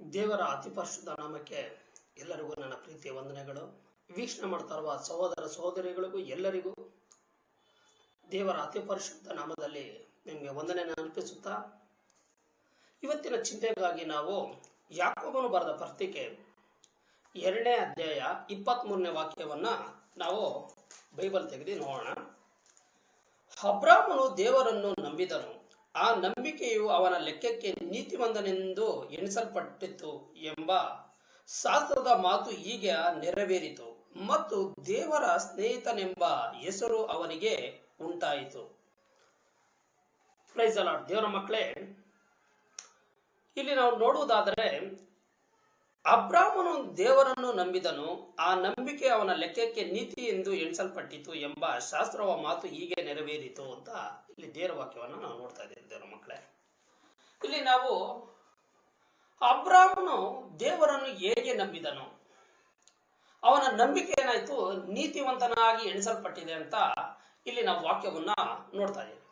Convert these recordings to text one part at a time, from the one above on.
ದೇವರ ಅತಿ ಪರಿಶುದ್ಧ ನಾಮಕ್ಕೆ ಎಲ್ಲರಿಗೂ ನನ್ನ ಪ್ರೀತಿಯ ವಂದನೆಗಳು. ವೀಕ್ಷಣೆ ಮಾಡ್ತಾ ಇರುವ ಸಹೋದರ ಸಹೋದರಿಗಳಿಗೂ ಎಲ್ಲರಿಗೂ ದೇವರ ಅತಿ ಪರಿಶುದ್ಧ ನಾಮದಲ್ಲಿ ನಿಮಗೆ ವಂದನೆ ಅರ್ಪಿಸುತ್ತಾ, ಇವತ್ತಿನ ಚಿಂತೆಗಾಗಿ ನಾವು ಯಾಕೋಬನು ಬರೆದ ಪತ್ರಿಕೆ ಎರಡನೇ ಅಧ್ಯಾಯ ಇಪ್ಪತ್ತ್ಮೂರನೇ ವಾಕ್ಯವನ್ನು ನಾವು ಬೈಬಲ್ ತೆಗೆದು ನೋಡೋಣ. ಅಬ್ರಾಹ್ಮನು ದೇವರನ್ನು ನಂಬಿದನು. ಆ ನಂಬಿಕೆಯು ಅವನ ಲೆಕ್ಕಕ್ಕೆ ನೀತಿವಂತನೆಂದು ಎಣಿಸಲ್ಪಟ್ಟಿತ್ತು ಎಂಬ ಶಾಸ್ತ್ರದ ಮಾತು ಈಗ ನೆರವೇರಿತು. ಮತ್ತು ದೇವರ ಸ್ನೇಹಿತನೆಂಬ ಹೆಸರು ಅವನಿಗೆ ಉಂಟಾಯಿತು. ಪ್ರೈಸ್ ಅಲ್ಲ ದೇವರ ಮಕ್ಕಳೇ, ಇಲ್ಲಿ ನಾವು ನೋಡುವುದಾದರೆ ಅಬ್ರಾಮನು ದೇವರನ್ನು ನಂಬಿದನು. ಆ ನಂಬಿಕೆ ಅವನ ಲೆಕ್ಕಕ್ಕೆ ನೀತಿ ಎಂದು ಎಣಿಸಲ್ಪಟ್ಟಿತು ಎಂಬ ಶಾಸ್ತ್ರವ ಮಾತು ಹೀಗೆ ನೆರವೇರಿತು ಅಂತ ಇಲ್ಲಿ ದೇವರ ವಾಕ್ಯವನ್ನು ನಾವು ನೋಡ್ತಾ ಇದ್ದೇವೆ ದೇವರ ಮಕ್ಕಳೇ. ಇಲ್ಲಿ ನಾವು ಅಬ್ರಾಹ್ಮನು ದೇವರನ್ನು ಹೇಗೆ ನಂಬಿದನು? ಅವನ ನಂಬಿಕೆ ಏನಾಯ್ತು? ನೀತಿವಂತನಾಗಿ ಎಣಿಸಲ್ಪಟ್ಟಿದೆ ಅಂತ ಇಲ್ಲಿ ನಾವು ವಾಕ್ಯವನ್ನ ನೋಡ್ತಾ ಇದ್ದೇವೆ.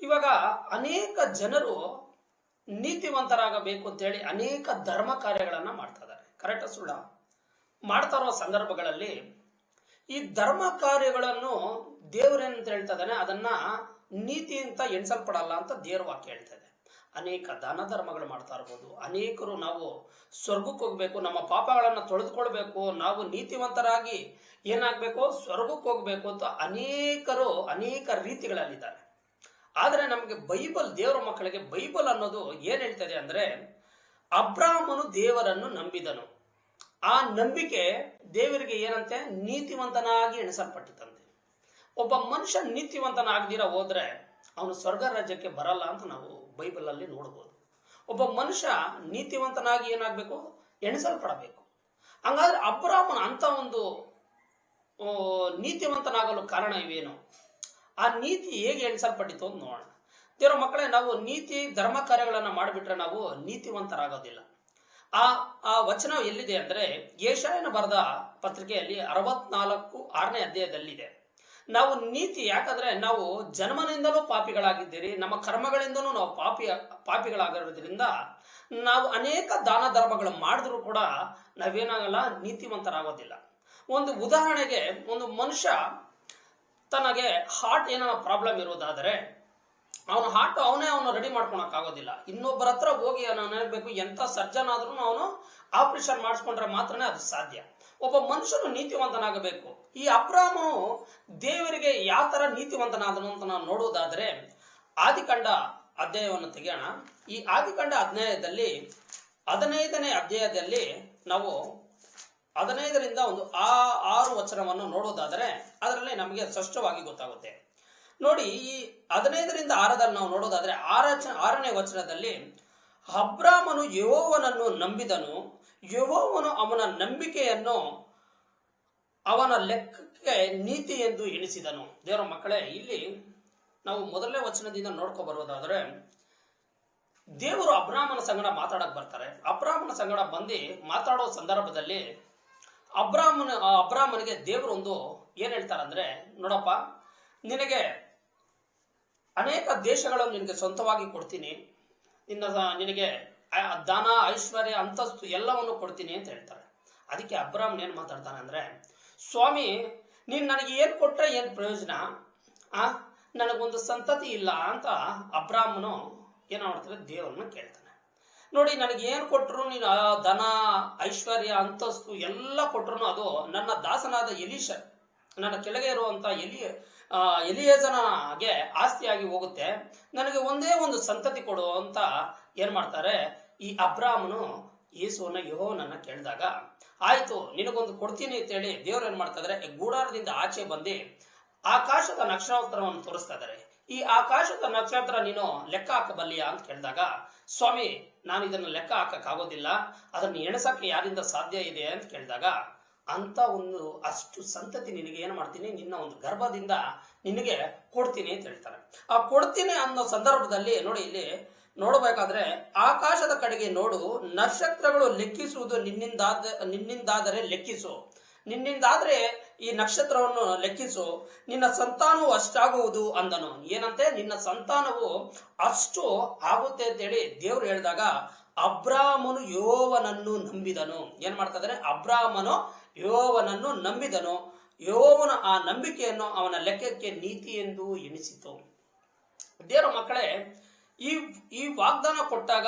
ಇವಾಗ ಅನೇಕ ಜನರು ನೀತಿವಂತರಾಗಬೇಕು ಅಂತೇಳಿ ಅನೇಕ ಧರ್ಮ ಕಾರ್ಯಗಳನ್ನು ಮಾಡ್ತಾ ಇದ್ದಾರೆ. ಕರೆಕ್ಟ್ ಸುಳ್ಳ? ಮಾಡ್ತಾ ಇರೋ ಸಂದರ್ಭಗಳಲ್ಲಿ ಈ ಧರ್ಮ ಕಾರ್ಯಗಳನ್ನು ದೇವರೇನಂತ ಹೇಳ್ತಾ ಇದ್ದಾನೆ, ಅದನ್ನ ನೀತಿ ಅಂತ ಎಣಿಸಲ್ಪಡಲ್ಲ ಅಂತ ದೇವ್ರ ವಾಕ್ಯ ಹೇಳ್ತಾ ಇದೆ ಅನೇಕ ದಾನ ಧರ್ಮಗಳು ಮಾಡ್ತಾ ಇರ್ಬೋದು. ಅನೇಕರು ನಾವು ಸ್ವರ್ಗಕ್ಕೆ ಹೋಗ್ಬೇಕು, ನಮ್ಮ ಪಾಪಗಳನ್ನು ತೊಳೆದುಕೊಳ್ಬೇಕು, ನಾವು ನೀತಿವಂತರಾಗಿ ಏನಾಗಬೇಕು, ಸ್ವರ್ಗಕ್ಕೆ ಹೋಗ್ಬೇಕು ಅಂತ ಅನೇಕರು ಅನೇಕ ರೀತಿಗಳಲ್ಲಿದ್ದಾರೆ. ಆದ್ರೆ ನಮಗೆ ಬೈಬಲ್, ದೇವರ ಮಕ್ಕಳಿಗೆ ಬೈಬಲ್ ಅನ್ನೋದು ಏನ್ ಹೇಳ್ತದೆ ಅಂದ್ರೆ, ಅಬ್ರಾಹ್ಮನು ದೇವರನ್ನು ನಂಬಿದನು. ಆ ನಂಬಿಕೆ ದೇವರಿಗೆ ಏನಂತೆ? ನೀತಿವಂತನಾಗಿ ಎಣಿಸಲ್ಪಟ್ಟಿತಂತೆ ಒಬ್ಬ ಮನುಷ್ಯ ನೀತಿವಂತನಾಗದಿರ ಹೋದ್ರೆ, ಅವನು ಸ್ವರ್ಗ ರಾಜ್ಯಕ್ಕೆ ಬರಲ್ಲ ಅಂತ ನಾವು ಬೈಬಲ್ ಅಲ್ಲಿ ನೋಡಬಹುದು ಒಬ್ಬ ಮನುಷ್ಯ ನೀತಿವಂತನಾಗಿ ಏನಾಗಬೇಕು? ಎಣಿಸಲ್ಪಡಬೇಕು. ಹಂಗಾದ್ರೆ ಅಬ್ರಾಹ್ಮನ ಅಂತ ಒಂದು ನೀತಿವಂತನಾಗಲು ಕಾರಣ ಇವೇನು? ಆ ನೀತಿ ಹೇಗೆ ಎಣಿಸಲ್ಪಟ್ಟಿತ್ತು ಅಂತ ನೋಡೋಣ. ದೇವರ ಮಕ್ಕಳೇ, ನಾವು ನೀತಿ, ಧರ್ಮ ಕಾರ್ಯಗಳನ್ನು ಮಾಡಿಬಿಟ್ರೆ ನಾವು ನೀತಿವಂತರಾಗೋದಿಲ್ಲ. ಆ ಆ ವಚನ ಎಲ್ಲಿದೆ ಅಂದ್ರೆ ಏಷಾಯನ ಬರೆದ ಪತ್ರಿಕೆಯಲ್ಲಿ ಅರವತ್ನಾಲ್ಕು ಆರನೇ ಅಧ್ಯಾಯದಲ್ಲಿದೆ. ನಾವು ನೀತಿ ಯಾಕಂದ್ರೆ, ನಾವು ಜನ್ಮನಿಂದಲೂ ಪಾಪಿಗಳಾಗಿದ್ದೀರಿ, ನಮ್ಮ ಕರ್ಮಗಳಿಂದಲೂ ನಾವು ಪಾಪಿ, ಪಾಪಿಗಳಾಗಿರೋದ್ರಿಂದ ನಾವು ಅನೇಕ ದಾನ ಧರ್ಮಗಳು ಮಾಡಿದ್ರು ಕೂಡ ನಾವೇನಾಗಲ್ಲ, ನೀತಿವಂತರಾಗೋದಿಲ್ಲ. ಒಂದು ಉದಾಹರಣೆಗೆ, ಒಂದು ಮನುಷ್ಯ ತನಗೆ ಹಾರ್ಟ್ ಏನೋ ಪ್ರಾಬ್ಲಮ್ ಇರೋದಾದರೆ ಅವನ ಹಾರ್ಟ್ ಅವನೇ ಅವನು ರೆಡಿ ಮಾಡ್ಕೊಳಕ್ ಆಗೋದಿಲ್ಲ ಇನ್ನೊಬ್ಬರ ಹತ್ರ ಹೋಗಿ ಹೇಳ್ಬೇಕು ಎಂತ ಸರ್ಜನ್ ಆದ್ರೂ ಅವನು ಆಪರೇಷನ್ ಮಾಡಿಸ್ಕೊಂಡ್ರೆ ಮಾತ್ರನೇ ಅದು ಸಾಧ್ಯ. ಒಬ್ಬ ಮನುಷ್ಯನು ನೀತಿವಂತನಾಗಬೇಕು. ಈ ಅಬ್ರಾಹ್ಮನು ದೇವರಿಗೆ ಯಾವ ತರ ನೀತಿವಂತನಾದನು ಅಂತ ನಾವು ನೋಡುವುದಾದರೆ ಆದಿಕಂಡ ಅಧ್ಯಾಯವನ್ನು ತೆಗೆಯೋಣ. ಈ ಆದಿಕಂಡ ಅಧ್ಯಾಯದಲ್ಲಿ, ಹದಿನೈದನೇ ಅಧ್ಯಾಯದಲ್ಲಿ ನಾವು ಹದಿನೈದರಿಂದ ಒಂದು ಆ ಆರು ವಚನವನ್ನು ನೋಡೋದಾದರೆ ಅದರಲ್ಲಿ ನಮಗೆ ಸ್ಪಷ್ಟವಾಗಿ ಗೊತ್ತಾಗುತ್ತೆ. ನೋಡಿ, ಈ ಹದಿನೈದರಿಂದ ಆರದಲ್ಲಿ ನಾವು ನೋಡೋದಾದ್ರೆ ಆರ ಆರನೇ ವಚನದಲ್ಲಿ ಅಬ್ರಾಮನು ಯಹೋವನನ್ನು ನಂಬಿದನು. ಯಹೋವನು ಅವನ ನಂಬಿಕೆಯನ್ನು ಅವನ ಲೆಕ್ಕಕ್ಕೆ ನೀತಿ ಎಂದು ಎಣಿಸಿದನು. ದೇವರ ಮಕ್ಕಳೇ, ಇಲ್ಲಿ ನಾವು ಮೊದಲನೇ ವಚನದಿಂದ ನೋಡ್ಕೊ ಬರೋದಾದ್ರೆ ದೇವರು ಅಬ್ರಾಹ್ಮನ ಸಂಗಡ ಮಾತಾಡಕ್ ಬರ್ತಾರೆ. ಅಬ್ರಾಹ್ಮನ ಸಂಗಡ ಬಂದು ಮಾತಾಡೋ ಸಂದರ್ಭದಲ್ಲಿ ಅಬ್ರಾಮನ ಅಬ್ರಾಹ್ಮನಿಗೆ ದೇವರು ಒಂದು ಏನ್ ಹೇಳ್ತಾರಂದ್ರೆ, ನೋಡಪ್ಪ, ನಿನಗೆ ಅನೇಕ ದೇಶಗಳನ್ನು ನಿನಗೆ ಸ್ವಂತವಾಗಿ ಕೊಡ್ತೀನಿ. ನಿನ್ನ ನಿನಗೆ ದಾನ ಐಶ್ವರ್ಯ, ಅಂತಸ್ತು ಎಲ್ಲವನ್ನು ಕೊಡ್ತೀನಿ ಅಂತ ಹೇಳ್ತಾರೆ. ಅದಕ್ಕೆ ಅಬ್ರಾಹ್ಮನ್ ಏನ್ ಮಾತಾಡ್ತಾನೆ ಅಂದ್ರೆ, ಸ್ವಾಮಿ, ನೀನ್ ನನಗೆ ಏನ್ ಕೊಟ್ರೆ ಏನ್ ಪ್ರಯೋಜನ? ಆ, ನನಗೊಂದು ಸಂತತಿ ಇಲ್ಲ ಅಂತ ಅಬ್ರಾಹ್ಮನು ಏನು ಮಾಡ್ತಾರೆ ದೇವರನ್ನ ಕೇಳ್ತಾನೆ. ನೋಡಿ, ನನಗೆ ಏನು ಕೊಟ್ಟರು ನೀನು? ಧನ, ಐಶ್ವರ್ಯ, ಅಂತಸ್ತು ಎಲ್ಲ ಕೊಟ್ಟರು ಅದು ನನ್ನ ದಾಸನಾದ ಎಲೀಶ. ನನ್ನ ಕೆಳಗೆ ಇರುವಂತ ಎಲಿ ಎಲಿಯೇಜನಿಗೆ ಆಸ್ತಿಯಾಗಿ ಹೋಗುತ್ತೆ. ನನಗೆ ಒಂದೇ ಒಂದು ಸಂತತಿ ಕೊಡು ಅಂತ ಏನ್ ಮಾಡ್ತಾರೆ? ಈ ಅಬ್ರಾಹ್ಮನು ಯೇಸುವನ್ನ, ಯಹೋವನನ್ನ ಕೇಳಿದಾಗ, ಆಯ್ತು, ನಿನಗೊಂದು ಕೊಡ್ತೀನಿ ಅಂತೇಳಿ ದೇವ್ರು ಏನ್ ಮಾಡ್ತಾ ಇದ್ದಾರೆ ಗೂಡಾರದಿಂದ ಆಚೆ ಬಂದು ಆಕಾಶದ ನಕ್ಷತ್ರವನ್ನು ತೋರಿಸ್ತಾ ಇದ್ದಾರೆ ಈ ಆಕಾಶದ ನಕ್ಷತ್ರ ನೀನು ಲೆಕ್ಕ ಹಾಕಬಲ್ಲಿಯಾ? ಅಂತ ಕೇಳಿದಾಗ ಸ್ವಾಮಿ, ನಾನು ಇದನ್ನ ಲೆಕ್ಕ ಹಾಕಕ್ ಆಗೋದಿಲ್ಲ. ಅದನ್ನ ಎಣಸಕ್ಕೆ ಯಾರಿಂದ ಸಾಧ್ಯ ಇದೆ ಅಂತ ಕೇಳಿದಾಗ, ಅಂತ ಒಂದು ಅಷ್ಟು ಸಂತತಿ ನಿನಗೆ ಏನು ಮಾಡ್ತೀನಿ? ನಿನ್ನ ಒಂದು ಗರ್ಭದಿಂದ ನಿನಗೆ ಕೊಡ್ತೀನಿ ಅಂತ ಹೇಳ್ತಾರೆ. ಆ ಕೊಡ್ತೀನಿ ಅನ್ನೋ ಸಂದರ್ಭದಲ್ಲಿ ನೋಡಿ ಇಲ್ಲಿ ನೋಡಬೇಕಾದ್ರೆ, ಆಕಾಶದ ಕಡೆಗೆ ನೋಡು, ನಕ್ಷತ್ರಗಳು ಲೆಕ್ಕಿಸುವುದು ನಿನ್ನಿಂದಾದ, ನಿನ್ನಿಂದಾದರೆ ಲೆಕ್ಕಿಸು. ನಿನ್ನಿಂದಾದ್ರೆ ಈ ನಕ್ಷತ್ರವನ್ನು ಲೆಕ್ಕಿಸು. ನಿನ್ನ ಸಂತಾನವು ಅಷ್ಟಾಗುವುದು ಅಂದನು. ಏನಂತೆ? ನಿನ್ನ ಸಂತಾನವು ಅಷ್ಟು ಆಗುತ್ತೆ ಅಂತೇಳಿ ದೇವ್ರು ಹೇಳಿದಾಗ ಅಬ್ರಾಮನು ಯೋವನನ್ನು ನಂಬಿದನು. ಏನ್ ಮಾಡ್ತಾ ಅಬ್ರಾಮನು ಯೋವನನ್ನು ನಂಬಿದನು. ಯೋವನ ಆ ನಂಬಿಕೆಯನ್ನು ಅವನ ಲೆಕ್ಕಕ್ಕೆ ನೀತಿ ಎಂದು ಎಣಿಸಿತು. ದೇವರ ಮಕ್ಕಳೇ, ಈ ಈ ವಾಗ್ದಾನ ಕೊಟ್ಟಾಗ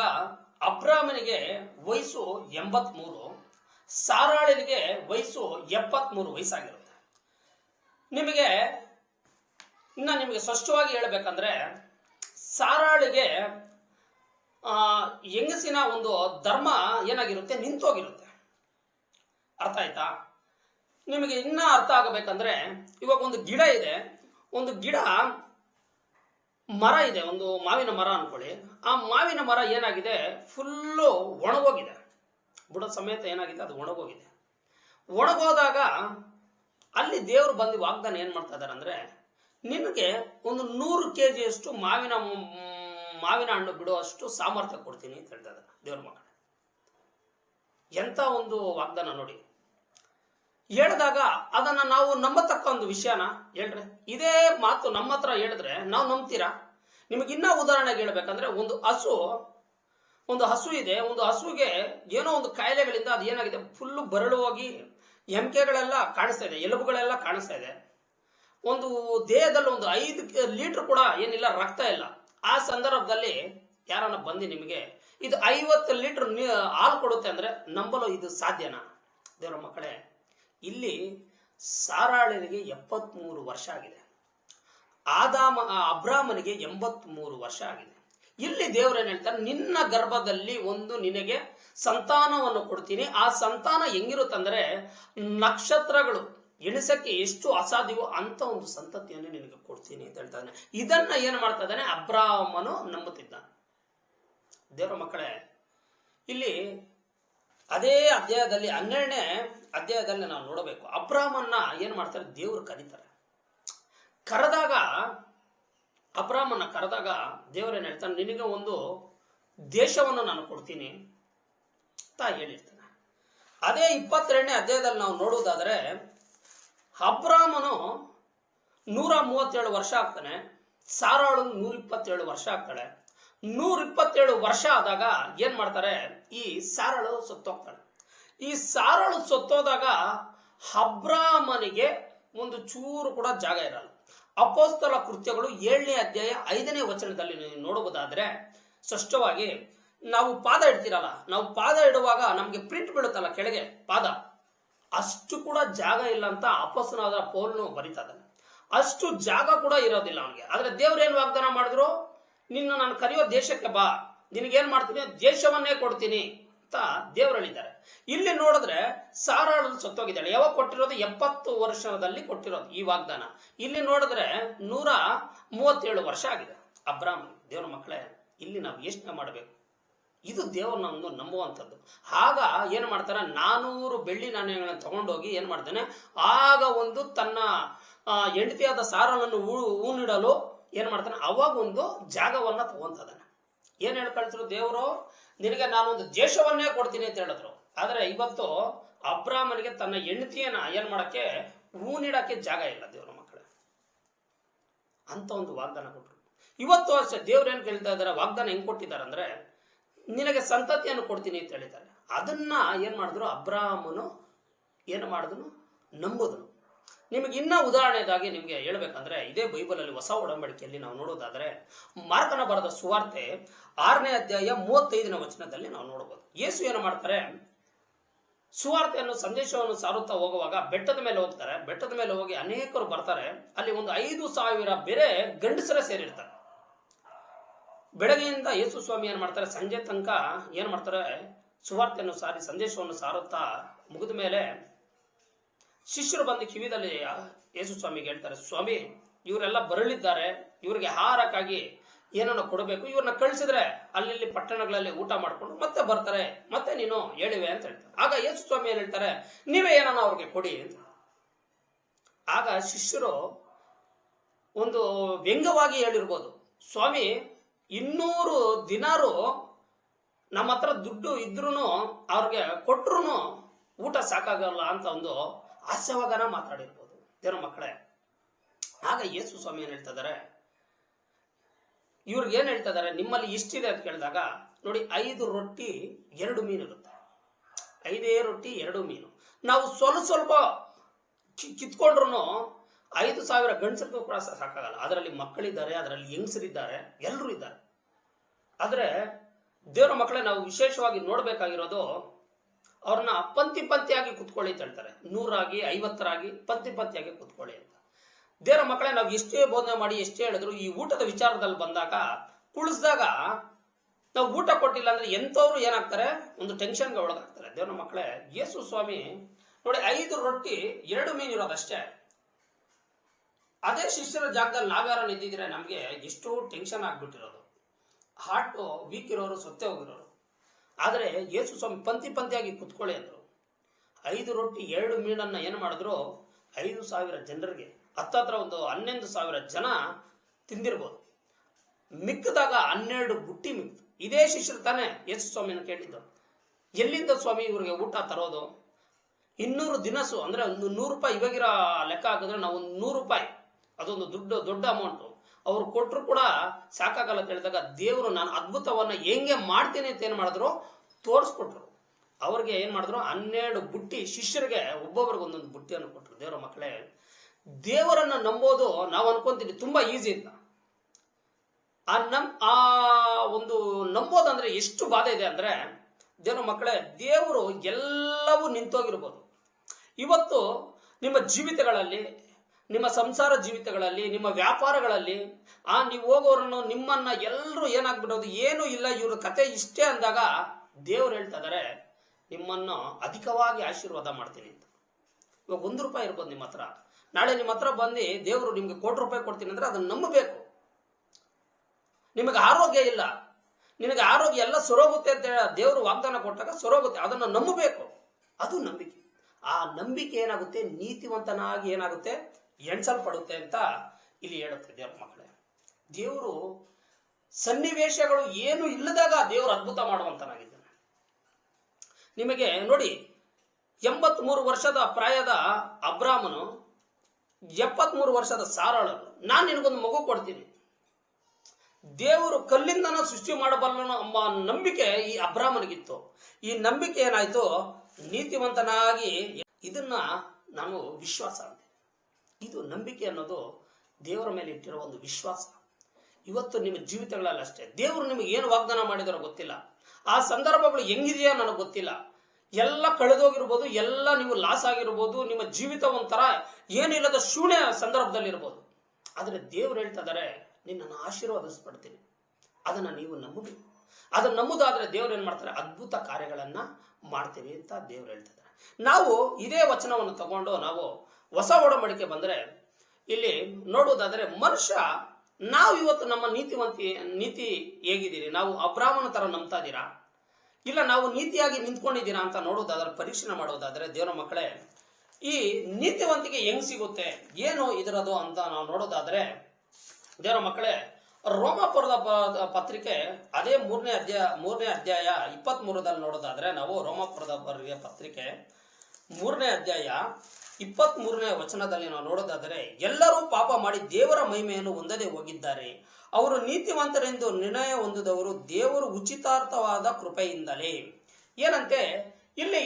ಅಬ್ರಾಮನಿಗೆ ವಯಸ್ಸು ಎಂಬತ್ಮೂರು. ಸಾರಾಳಿನಿಗೆ ವಯಸ್ಸು ಎಪ್ಪತ್ಮೂರು ವಯಸ್ಸಾಗಿರುತ್ತೆ. ನಿಮಗೆ ಇನ್ನ ನಿಮಗೆ ಸ್ಪಷ್ಟವಾಗಿ ಹೇಳಬೇಕಂದ್ರೆ ಸಾರಾಳಿಗೆ ಹೆಂಗಸಿನ ಒಂದು ಧರ್ಮ ಏನಾಗಿರುತ್ತೆ? ನಿಂತೋಗಿರುತ್ತೆ. ಅರ್ಥ ಆಯ್ತಾ? ನಿಮಗೆ ಇನ್ನ ಅರ್ಥ ಆಗಬೇಕಂದ್ರೆ ಇವಾಗ ಒಂದು ಗಿಡ ಇದೆ. ಒಂದು ಗಿಡ ಮರ ಇದೆ. ಒಂದು ಮಾವಿನ ಮರ ಅನ್ಕೊಳ್ಳಿ. ಆ ಮಾವಿನ ಮರ ಏನಾಗಿದೆ? ಫುಲ್ಲು ಒಣಗೋಗಿದೆ. ಬುಡ ಸಮೇತ ಏನಾಗಿದೆ? ಅದು ಒಣಗೋಗಿದೆ. ಒಣಗೋದಾಗ ಅಲ್ಲಿ ದೇವರು ಬಂದು ವಾಗ್ದಾನ ಏನು ಮಾಡ್ತಾ ಇದ್ದಾರೆ ಅಂದರೆ ನಿಮಗೆ ಒಂದು ನೂರು ಕೆ ಜಿಯಷ್ಟು ಮಾವಿನ ಮಾವಿನ ಹಣ್ಣು ಬಿಡುವಷ್ಟು ಸಾಮರ್ಥ್ಯ ಕೊಡ್ತೀನಿ ಅಂತ ಹೇಳ್ತಾ ಇದ್ದಾರೆ ದೇವ್ರ ಮಕ್ಕಳ. ಎಂಥ ಒಂದು ವಾಗ್ದಾನ ನೋಡಿ. ಹೇಳಿದಾಗ ಅದನ್ನ ನಾವು ನಂಬತಕ್ಕ ಒಂದು ವಿಷಯನ ಹೇಳ್ರಿ. ಇದೇ ಮಾತು ನಮ್ಮ ಹತ್ರ ಹೇಳಿದ್ರೆ ನಾವು ನಂಬ್ತೀರಾ? ನಿಮಗೆ ಇನ್ನ ಉದಾಹರಣೆಗೆ ಹೇಳ್ಬೇಕಂದ್ರೆ ಒಂದು ಹಸು ಒಂದು ಹಸು ಇದೆ, ಒಂದು ಹಸುವಿಗೆ ಏನೋ ಒಂದು ಕಾಯಿಲೆಗಳಿಂದ ಅದು ಏನಾಗಿದೆ? ಫುಲ್ಲು ಬರಳು ಹೋಗಿ ಎಮ್ಕೆಗಳೆಲ್ಲ ಕಾಣಿಸ್ತಾ ಇದೆ, ಎಲುಬುಗಳೆಲ್ಲ ಕಾಣಿಸ್ತಾ ಇದೆ. ಒಂದು ದೇಹದಲ್ಲಿ ಒಂದು ಐದು ಲೀಟರ್ ಕೂಡ ಏನಿಲ್ಲ, ರಕ್ತ ಇಲ್ಲ. ಆ ಸಂದರ್ಭದಲ್ಲಿ ಯಾರನ್ನ ಬಂದು ನಿಮಗೆ ಇದು ಐವತ್ತು ಲೀಟರ್ ಹಾಲು ಕೊಡುತ್ತೆ ಅಂದ್ರೆ ನಂಬಲು ಇದು ಸಾಧ್ಯನಾ? ದೇವರ ಮಕ್ಕಳೇ, ಇಲ್ಲಿ ಸಾರಾಳನಿಗೆ ಎಪ್ಪತ್ಮೂರು ವರ್ಷ ಆಗಿದೆ. ಆದಾಮ, ಅಬ್ರಾಹ್ಮನಿಗೆ ಎಂಬತ್ಮೂರು ವರ್ಷ ಆಗಿದೆ. ಇಲ್ಲಿ ದೇವರೇನು ಹೇಳ್ತಾರೆ? ನಿನ್ನ ಗರ್ಭದಲ್ಲಿ ಒಂದು ನಿನಗೆ ಸಂತಾನವನ್ನು ಕೊಡ್ತೀನಿ. ಆ ಸಂತಾನ ಹೆಂಗಿರುತ್ತಂದ್ರೆ ನಕ್ಷತ್ರಗಳು ಎಣಿಸಕ್ಕೆ ಎಷ್ಟು ಅಸಾಧ್ಯವೋ ಅಂತ ಒಂದು ಸಂತತಿಯನ್ನು ನಿನಗೆ ಕೊಡ್ತೀನಿ ಅಂತ ಹೇಳ್ತಾನೆ. ಇದನ್ನ ಏನ್ ಮಾಡ್ತಾ ಇದ್ದಾನೆ? ಅಬ್ರಾಹ್ಮನು ನಂಬುತ್ತಿದ್ದಾನೆ ದೇವರ ಮಕ್ಕಳೇ, ಇಲ್ಲಿ ಅದೇ ಅಧ್ಯಾಯದಲ್ಲಿ, ಹನ್ನೆರಡನೇ ಅಧ್ಯಾಯದಲ್ಲಿ ನಾವು ನೋಡಬೇಕು. ಅಬ್ರಾಹ್ಮನ್ನ ಏನ್ ಮಾಡ್ತಾರೆ? ದೇವರು ಕರೀತಾರೆ. ಕರೆದಾಗ ಅಬ್ರಾಮನ್ನ ಕರೆದಾಗ ದೇವರೇನು ಹೇಳ್ತಾನೆ, ನಿನಗೆ ಒಂದು ದೇಶವನ್ನು ನಾನು ಕೊಡ್ತೀನಿ ಅಂತ ಹೇಳಿರ್ತಾನೆ. ಅದೇ ಇಪ್ಪತ್ತೆರಡನೇ ಅಧ್ಯಾಯದಲ್ಲಿ ನಾವು ನೋಡುವುದಾದರೆ, ಅಬ್ರಾಮನು ನೂರ ಮೂವತ್ತೇಳು ವರ್ಷ ಆಗ್ತಾನೆ, ಸಾರಾಳು ನೂರ ಇಪ್ಪತ್ತೇಳು ವರ್ಷ ಆಗ್ತಾಳೆ. ನೂರ ಇಪ್ಪತ್ತೇಳು ವರ್ಷ ಆದಾಗ ಏನ್ ಮಾಡ್ತಾರೆ, ಈ ಸಾರಳು ಸತ್ತೋಗ್ತಾಳೆ. ಈ ಸಾರಳು ಸತ್ತೋದಾಗ ಅಬ್ರಾಮನಿಗೆ ಒಂದು ಚೂರು ಕೂಡ ಜಾಗ ಇರಲ್ಲ. ಅಪೋಸ್ತಲ ಕೃತ್ಯಗಳು ಏಳನೇ ಅಧ್ಯಾಯ ಐದನೇ ವಚನದಲ್ಲಿ ನೀವು ನೋಡುವುದಾದ್ರೆ ಸ್ಪಷ್ಟವಾಗಿ ನಾವು ಪಾದ ಇಡ್ತೀರಲ್ಲ, ನಾವು ಪಾದ ಇಡುವಾಗ ನಮಗೆ ಪ್ರಿಂಟ್ ಬೀಳುತ್ತಲ್ಲ ಕೆಳಗೆ ಪಾದ. ಅಷ್ಟು ಕೂಡ ಜಾಗ ಇಲ್ಲ ಅಂತ ಅಪಸ್ನಾದ ಪೌಲ್ನು ಬರೀತಾ ಇದ್ದಾನೆ ಅಷ್ಟು ಜಾಗ ಕೂಡ ಇರೋದಿಲ್ಲ ಅವನಿಗೆ. ಆದ್ರೆ ದೇವ್ರೇನ್ ವಾಗ್ದಾನ ಮಾಡಿದ್ರು? ನಿನ್ನ ನಾನು ಕರೆಯೋ ದೇಶಕ್ಕೆ ಬಾ. ನಿನಗೇನು ಮಾಡ್ತೀನಿ? ದೇಶವನ್ನೇ ಕೊಡ್ತೀನಿ. ಅಂತ ದೇವರಲ್ಲಿದ್ದಾರೆ. ಇಲ್ಲಿ ನೋಡಿದ್ರೆ ಸಾರಾಳು ಸತ್ತೋಗಿದ್ದಾಳೆ. ಯಾವಾಗ ಕೊಟ್ಟಿರೋದು? ಎಪ್ಪತ್ತು ವರ್ಷದಲ್ಲಿ ಕೊಟ್ಟಿರೋದು ಈ ವಾಗ್ದಾನ. ಇಲ್ಲಿ ನೋಡಿದ್ರೆ ನೂರ ಮೂವತ್ತೇಳು ವರ್ಷ ಆಗಿದೆ. ಅಬ್ರಾಹ್ಮ, ದೇವರ ಮಕ್ಕಳೇ, ಇಲ್ಲಿ ನಾವು ಯೋಚನೆ ಮಾಡಬೇಕು. ಇದು ದೇವರನ್ನ ನಂಬುವಂಥದ್ದು. ಆಗ ಏನು ಮಾಡ್ತಾರೆ ನಾನೂರು ಬೆಳ್ಳಿ ನಾಣ್ಯಗಳನ್ನು ತಗೊಂಡೋಗಿ ಏನು ಮಾಡ್ತಾನೆ? ಆಗ ಒಂದು ತನ್ನ ಹೆಂಡತಿಯಾದ ಹೂ ನೀಡಲು ಏನು ಮಾಡ್ತಾನೆ? ಅವಾಗ ಒಂದು ಜಾಗವನ್ನ ತಗೊಂತದಾನೆ. ಏನ್ ಹೇಳ್ಕೊಳ್ತಿರು ದೇವರು, ನಿನಗೆ ನಾನೊಂದು ದೇಶವನ್ನೇ ಕೊಡ್ತೀನಿ ಅಂತ ಹೇಳಿದ್ರು. ಆದ್ರೆ ಇವತ್ತು ಅಬ್ರಾಹ್ಮನಿಗೆ ತನ್ನ ಹೆಂಡತಿಯನ್ನ ಏನ್ ಮಾಡಕ್ಕೆ ಊನಿಡಕ್ಕೆ ಜಾಗ ಇಲ್ಲ ದೇವರ ಮಕ್ಕಳೇ. ಅಂತ ಒಂದು ವಾಗ್ದಾನ ಕೊಟ್ರು. ಇವತ್ತು ಅಷ್ಟೇ ದೇವ್ರು ಏನ್ ಕೇಳ್ತಾ ಇದಾರೆ ವಾಗ್ದಾನ ಹೆಂಗ್ ಕೊಟ್ಟಿದ್ದಾರೆ ಅಂದ್ರೆ, ನಿನಗೆ ಸಂತತಿಯನ್ನು ಕೊಡ್ತೀನಿ ಅಂತ ಹೇಳಿದ್ದಾರೆ. ಅದನ್ನ ಏನ್ ಮಾಡಿದ್ರು, ಅಬ್ರಾಹ್ಮನು ಏನು ಮಾಡಿದ್ರು ನಂಬುದನು. ನಿಮಗೆ ಇನ್ನ ಉದಾಹರಣೆದಾಗಿ ನಿಮಗೆ ಹೇಳ್ಬೇಕಂದ್ರೆ, ಇದೇ ಬೈಬಲಲ್ಲಿ ಹೊಸ ಒಡಂಬಡಿಕೆಯಲ್ಲಿ ನಾವು ನೋಡೋದಾದ್ರೆ, ಮಾರ್ಕನ ಬರದ ಸುವಾರ್ತೆ ಆರನೇ ಅಧ್ಯಾಯ ಮೂವತ್ತೈದನೇ ವಚನದಲ್ಲಿ ನಾವು ನೋಡಬಹುದು. ಯೇಸು ಏನು ಮಾಡ್ತಾರೆ? ಸುವಾರ್ತೆಯನ್ನು, ಸಂದೇಶವನ್ನು ಸಾರುತ್ತಾ ಹೋಗುವಾಗ ಬೆಟ್ಟದ ಮೇಲೆ ಹೋಗ್ತಾರೆ. ಬೆಟ್ಟದ ಮೇಲೆ ಹೋಗಿ ಅನೇಕರು ಬರ್ತಾರೆ. ಅಲ್ಲಿ ಒಂದು ಐದು ಸಾವಿರ ಬೇರೆ ಗಂಡಸರೇ ಸೇರಿರ್ತಾರೆ. ಬೆಳಗ್ಗೆಯಿಂದ ಯೇಸು ಸ್ವಾಮಿ ಏನ್ ಮಾಡ್ತಾರೆ? ಸಂಜೆ ತನಕ ಏನ್ ಮಾಡ್ತಾರೆ? ಸುವಾರ್ತೆಯನ್ನು ಸಾರಿ, ಸಂದೇಶವನ್ನು ಸಾರುತ್ತಾ ಮುಗಿದ ಮೇಲೆ ಶಿಷ್ಯರು ಬಂದು ಕಿವಿದಲ್ಲಿ ಯೇಸು ಸ್ವಾಮಿಗೆ ಹೇಳ್ತಾರೆ, ಸ್ವಾಮಿ, ಇವರೆಲ್ಲ ಬರಲಿದ್ದಾರೆ, ಇವರಿಗೆ ಆಹಾರಕ್ಕಾಗಿ ಏನನ್ನ ಕೊಡಬೇಕು? ಇವ್ರನ್ನ ಕಳಿಸಿದ್ರೆ ಅಲ್ಲಿ ಪಟ್ಟಣಗಳಲ್ಲಿ ಊಟ ಮಾಡ್ಕೊಂಡು ಮತ್ತೆ ಬರ್ತಾರೆ, ಮತ್ತೆ ನೀನು ಹೇಳಿವೆ ಅಂತ ಹೇಳ್ತಾರೆ. ಆಗ ಯೇಸು ಸ್ವಾಮಿ ಏನು ಹೇಳ್ತಾರೆ, ನೀವೇ ಏನನ್ನ ಅವ್ರಿಗೆ ಕೊಡಿ ಅಂತ. ಆಗ ಶಿಷ್ಯರು ಒಂದು ವ್ಯಂಗ್ಯವಾಗಿ ಹೇಳಿರ್ಬೋದು, ಸ್ವಾಮಿ, ಇನ್ನೂರು ದಿನಾರು ನಮ್ಮ ಹತ್ರ ದುಡ್ಡು ಇದ್ರೂ ಅವ್ರಿಗೆ ಕೊಟ್ರು ಊಟ ಸಾಕಾಗಲ್ಲ ಅಂತ ಒಂದು ಹಾಸ್ಯವಾಗನ ಮಾತಾಡಿರ್ಬೋದು. ದೇವ್ರ ಮಕ್ಕಳೇ. ಆಗ ಯೇಸು ಸ್ವಾಮಿ ಏನ್ ಹೇಳ್ತಾ ಇದಾರೆ? ಇವ್ರಿಗೆ ಏನ್ ಹೇಳ್ತಾ ಇದಾರೆ? ನಿಮ್ಮಲ್ಲಿ ಇಷ್ಟಿದೆ ಅಂತ ಕೇಳಿದಾಗ, ನೋಡಿ, ಐದು ರೊಟ್ಟಿ ಎರಡು ಮೀನು ಇರುತ್ತೆ. ಐದೇ ರೊಟ್ಟಿ, ಎರಡು ಮೀನು. ನಾವು ಸ್ವಲ್ಪ ಸ್ವಲ್ಪ ಕಿತ್ಕೊಂಡ್ರು ಐದು ಸಾವಿರ ಗಂಡಸರಿಗೂ ಕೂಡ ಸಾಕಾಗಲ್ಲ. ಅದರಲ್ಲಿ ಮಕ್ಕಳಿದ್ದಾರೆ, ಅದರಲ್ಲಿ ಹೆಂಗಸರಿದ್ದಾರೆ ಎಲ್ಲರೂ ಇದ್ದಾರೆ. ಆದರೆ ದೇವರ ಮಕ್ಕಳೇ ನಾವು ವಿಶೇಷವಾಗಿ ನೋಡಬೇಕಾಗಿರೋದು ಅವ್ರನ್ನ ಪಂಕ್ತಿ ಪಂಕ್ತಿಯಾಗಿ ಕುತ್ಕೊಳ್ಳಿ ಅಂತ ಹೇಳ್ತಾರೆ. ನೂರಾಗಿ, ಐವತ್ತರಾಗಿ ಪಂಕ್ತಿ ಪಂಕ್ತಿಯಾಗಿ ಕುತ್ಕೊಳ್ಳಿ ಅಂತ. ದೇವರ ಮಕ್ಕಳೇ, ನಾವು ಎಷ್ಟೇ ಬೋಧನೆ ಮಾಡಿ, ಎಷ್ಟೇ ಹೇಳಿದ್ರು ಈ ಊಟದ ವಿಚಾರದಲ್ಲಿ ಬಂದಾಗ, ಕುಳಿಸಿದಾಗ ನಾವು ಊಟ ಕೊಟ್ಟಿಲ್ಲ ಅಂದ್ರೆ ಎಂಥವ್ರು ಏನಾಗ್ತಾರೆ? ಒಂದು ಟೆನ್ಷನ್ಗೆ ಒಳಗಾಗ್ತಾರೆ. ದೇವರ ಮಕ್ಕಳೇ, ಯೇಸು ಸ್ವಾಮಿ, ನೋಡಿ, ಐದು ರೊಟ್ಟಿ, ಎರಡು ಮೀನು ಇರೋದಷ್ಟೇ ಅದೇ ಶಿಷ್ಯರ ಜಾಗದಲ್ಲಿ ನಾವ್ಯಾರ ನಿಂತಿದ್ರೆ ನಮಗೆ ಎಷ್ಟು ಟೆನ್ಷನ್ ಆಗ್ಬಿಟ್ಟಿರೋದು. ಹಾರ್ಟ್ ವೀಕ್ ಇರೋರು, ಸೊತ್ತೆ ಹೋಗಿರೋರು. ಆದರೆ ಯೇಸು ಸ್ವಾಮಿ ಪಂತಿ ಪಂಕ್ತಿಯಾಗಿ ಕುತ್ಕೊಳ್ಳಿ ಅಂದರು. ಐದು ರೊಟ್ಟಿ, ಎರಡು ಮೀನನ್ನು ಏನು ಮಾಡಿದ್ರು? ಐದು ಸಾವಿರ ಜನರಿಗೆ, ಹತ್ತತ್ರ ಒಂದು ಹನ್ನೊಂದು ಸಾವಿರ ಜನ ತಿಂದಿರ್ಬೋದು. ಮಿಕ್ಕದಾಗ ಹನ್ನೆರಡು ಬುಟ್ಟಿ ಮಿಕ್ತು ಇದೇ ಶಿಷ್ಯರು ತಾನೇ ಯೇಸು ಸ್ವಾಮಿನ ಕೇಳಿದ್ದು ಎಲ್ಲಿಂದ ಸ್ವಾಮಿ ಇವರಿಗೆ ಊಟ ತರೋದು? ಇನ್ನೂರು ದಿನಸು, ಅಂದರೆ ಒಂದು ನೂರು ರೂಪಾಯಿ ಇವಾಗಿರೋ ಲೆಕ್ಕ ಹಾಕಿದ್ರೆ ನಾವು ಒಂದು ನೂರು ರೂಪಾಯಿ, ಅದೊಂದು ದೊಡ್ಡ ದೊಡ್ಡ ಅಮೌಂಟು ಅವ್ರು ಕೊಟ್ಟರು ಕೂಡ ಸಾಕಾಗಲ್ಲ ಅಂತ ಹೇಳಿದಾಗ ದೇವರು ನಾನು ಅದ್ಭುತವನ್ನು ಹೆಂಗೆ ಮಾಡ್ತೀನಿ ಅಂತ ಏನು ಮಾಡಿದ್ರು? ತೋರಿಸ್ಕೊಟ್ರು. ಅವ್ರಿಗೆ ಏನು ಮಾಡಿದ್ರು? ಹನ್ನೆರಡು ಬುಟ್ಟಿ ಶಿಷ್ಯರಿಗೆ ಒಬ್ಬೊಬ್ರಿಗೆ ಒಂದೊಂದು ಬುಟ್ಟಿಯನ್ನು ಕೊಟ್ಟರು ದೇವರ ಮಕ್ಕಳೇ, ದೇವರನ್ನು ನಂಬೋದು ನಾವು ಅನ್ಕೊಂತೀವಿ, ತುಂಬ ಈಸಿ ಅಂತ. ಆ ನಮ್, ಆ ಒಂದು ನಂಬೋದಂದ್ರೆ ಎಷ್ಟು ಬಾಧೆ ಇದೆ ಅಂದ್ರೆ, ದೇವರ ಮಕ್ಕಳೇ, ದೇವರು ಎಲ್ಲವೂ ನಿಂತೋಗಿರ್ಬೋದು. ಇವತ್ತು ನಿಮ್ಮ ಜೀವಿತಗಳಲ್ಲಿ ನಿಮ್ಮ ಸಂಸಾರ ಜೀವಿತಗಳಲ್ಲಿ, ನಿಮ್ಮ ವ್ಯಾಪಾರಗಳಲ್ಲಿ, ಆ ನೀವು ಹೋಗೋರನ್ನು ನಿಮ್ಮನ್ನ ಎಲ್ಲರೂ ಏನಾಗ್ಬಿಡೋದು ಏನೂ ಇಲ್ಲ, ಇವ್ರ ಕತೆ ಇಷ್ಟೇ ಅಂದಾಗ ದೇವ್ರು ಹೇಳ್ತಾ ಇದಾರೆ, ನಿಮ್ಮನ್ನು ಅಧಿಕವಾಗಿ ಆಶೀರ್ವಾದ ಮಾಡ್ತೀನಿ ಅಂತ. ಇವಾಗ ಒಂದು ರೂಪಾಯಿ ಇರ್ಬೋದು ನಿಮ್ಮ ಹತ್ರ. ನಾಳೆ ನಿಮ್ಮ ಹತ್ರ ಬಂದು ದೇವರು ನಿಮ್ಗೆ ಕೋಟಿ ರೂಪಾಯಿ ಕೊಡ್ತೀನಿ ಅಂದ್ರೆ ಅದನ್ನ ನಂಬಬೇಕು. ನಿಮಗೆ ಆರೋಗ್ಯ ಇಲ್ಲ. ನಿನಗೆ ಆರೋಗ್ಯ ಎಲ್ಲ ಸೊರೋಗುತ್ತೆ ಅಂತ ಹೇಳಿ ದೇವರು ವಾಗ್ದಾನ ಕೊಟ್ಟಾಗ ಸೊರೋಗುತ್ತೆ. ಅದನ್ನು ನಂಬಬೇಕು. ಅದು ನಂಬಿಕೆ. ಆ ನಂಬಿಕೆ ಏನಾಗುತ್ತೆ? ನೀತಿವಂತನಾಗಿ ಏನಾಗುತ್ತೆ? ಎಣಿಸಲ್ಪಡುತ್ತೆ ಅಂತ ಇಲ್ಲಿ ಹೇಳುತ್ತೆ ದೇವ್ರ ಮಕ್ಕಳೇ ದೇವರು ಸನ್ನಿವೇಶಗಳು ಏನು ಇಲ್ಲದಾಗ ದೇವರು ಅದ್ಭುತ ಮಾಡುವಂತನಾಗಿದ್ದಾನೆ. ನಿಮಗೆ ನೋಡಿ, ಎಂಬತ್ಮೂರು ವರ್ಷದ ಪ್ರಾಯದ ಅಬ್ರಾಮನು, ಎಪ್ಪತ್ಮೂರು ವರ್ಷದ ಸಾರಾಳನು, ನಾನು ನಿನಗೊಂದು ಮಗು ಕೊಡ್ತೀನಿ. ದೇವರು ಕಲ್ಲಿಂದನ ಸೃಷ್ಟಿ ಮಾಡಬಲ್ಲನು ಎಂಬ ನಂಬಿಕೆ ಈ ಅಬ್ರಾಮನಿಗಿತ್ತು. ಈ ನಂಬಿಕೆ ಏನಾಯ್ತು? ನೀತಿವಂತನಾಗಿ ಇದನ್ನ ನಾನು ವಿಶ್ವಾಸ ಇದು ನಂಬಿಕೆ ಅನ್ನೋದು ದೇವರ ಮೇಲೆ ಇಟ್ಟಿರೋ ಒಂದು ವಿಶ್ವಾಸ. ಇವತ್ತು ನಿಮ್ಮ ಜೀವಿತಗಳಲ್ಲಿ ಅಷ್ಟೇ. ದೇವರು ನಿಮಗೆ ಏನು ವಾಗ್ದಾನ ಮಾಡಿದಾರೋ ಗೊತ್ತಿಲ್ಲ. ಆ ಸಂದರ್ಭಗಳು ಹೆಂಗಿದೆಯಾ ನನಗೆ ಗೊತ್ತಿಲ್ಲ. ಎಲ್ಲ ಕಳೆದೋಗಿರ್ಬೋದು, ಎಲ್ಲ ನೀವು ಲಾಸ್ ಆಗಿರ್ಬೋದು, ನಿಮ್ಮ ಜೀವಿತ ಒಂಥರ ಏನಿಲ್ಲದ ಶೂನ್ಯ ಸಂದರ್ಭದಲ್ಲಿರ್ಬೋದು. ಆದರೆ ದೇವ್ರು ಹೇಳ್ತಾ ಇದ್ದಾರೆ, ನಿನ್ನನ್ನು ಆಶೀರ್ವಾದಿಸ್ಪಡ್ತೀನಿ ಅದನ್ನು ನೀವು ನಂಬುದು ಅದನ್ನು ನಂಬುದಾದರೆ ದೇವ್ರು ಏನು ಮಾಡ್ತಾರೆ? ಅದ್ಭುತ ಕಾರ್ಯಗಳನ್ನು ಮಾಡ್ತೀವಿ ಅಂತ ದೇವ್ರು ಹೇಳ್ತಿದ್ದಾರೆ ನಾವು ಇದೇ ವಚನವನ್ನು ತಗೊಂಡು ನಾವು ಹೊಸ ಒಡಂಬಡಿಕೆ ಬಂದ್ರೆ, ಇಲ್ಲಿ ನೋಡುವುದಾದರೆ ಮನುಷ್ಯ, ನಾವು ಇವತ್ತು ನಮ್ಮ ನೀತಿವಂತಿ, ನೀತಿ ಹೇಗಿದ್ದೀರಿ? ನಾವು ಅಬ್ರಾಹ್ಮಣ ತರ ನಂಬ್ತಾ ಇದ್ದೀರಾ? ಇಲ್ಲ, ನಾವು ನೀತಿಯಾಗಿ ನಿಂತ್ಕೊಂಡಿದ್ದೀರಾ ಅಂತ ನೋಡೋದಾದ್ರೆ ಪರೀಕ್ಷೆ ಮಾಡೋದಾದ್ರೆ ದೇವರ ಮಕ್ಕಳೇ, ಈ ನೀತಿವಂತಿಕೆ ಹೆಂಗ್ ಸಿಗುತ್ತೆ? ಏನು ಇದರದು ಅಂತ ನಾವು ನೋಡೋದಾದ್ರೆ ದೇವರ ಮಕ್ಕಳೇ ರೋಮಾಪುರದ ಪತ್ರಿಕೆ ಅದೇ ಮೂರನೇ ಅಧ್ಯಾಯ ಮೂರನೇ ಅಧ್ಯಾಯ ಇಪ್ಪತ್ತ್ ಮೂರದಲ್ಲಿ ನೋಡೋದಾದ್ರೆ ನಾವು ರೋಮಾಪುರದ ಪತ್ರಿಕೆ ಮೂರನೇ ಅಧ್ಯಾಯ ಇಪ್ಪತ್ತ್ ಮೂರನೇ ವಚನದಲ್ಲಿ ನಾವು ನೋಡೋದಾದರೆ, ಎಲ್ಲರೂ ಪಾಪ ಮಾಡಿ ದೇವರ ಮಹಿಮೆಯನ್ನು ಹೊಂದದೇ ಹೋಗಿದ್ದಾರೆ. ಅವರು ನೀತಿವಂತರೆಂದು ನಿರ್ಣಯ ಹೊಂದಿದವರು ದೇವರು ಉಚಿತಾರ್ಥವಾದ ಕೃಪೆಯಿಂದಲೇ. ಏನಂತೆ? ಇಲ್ಲಿ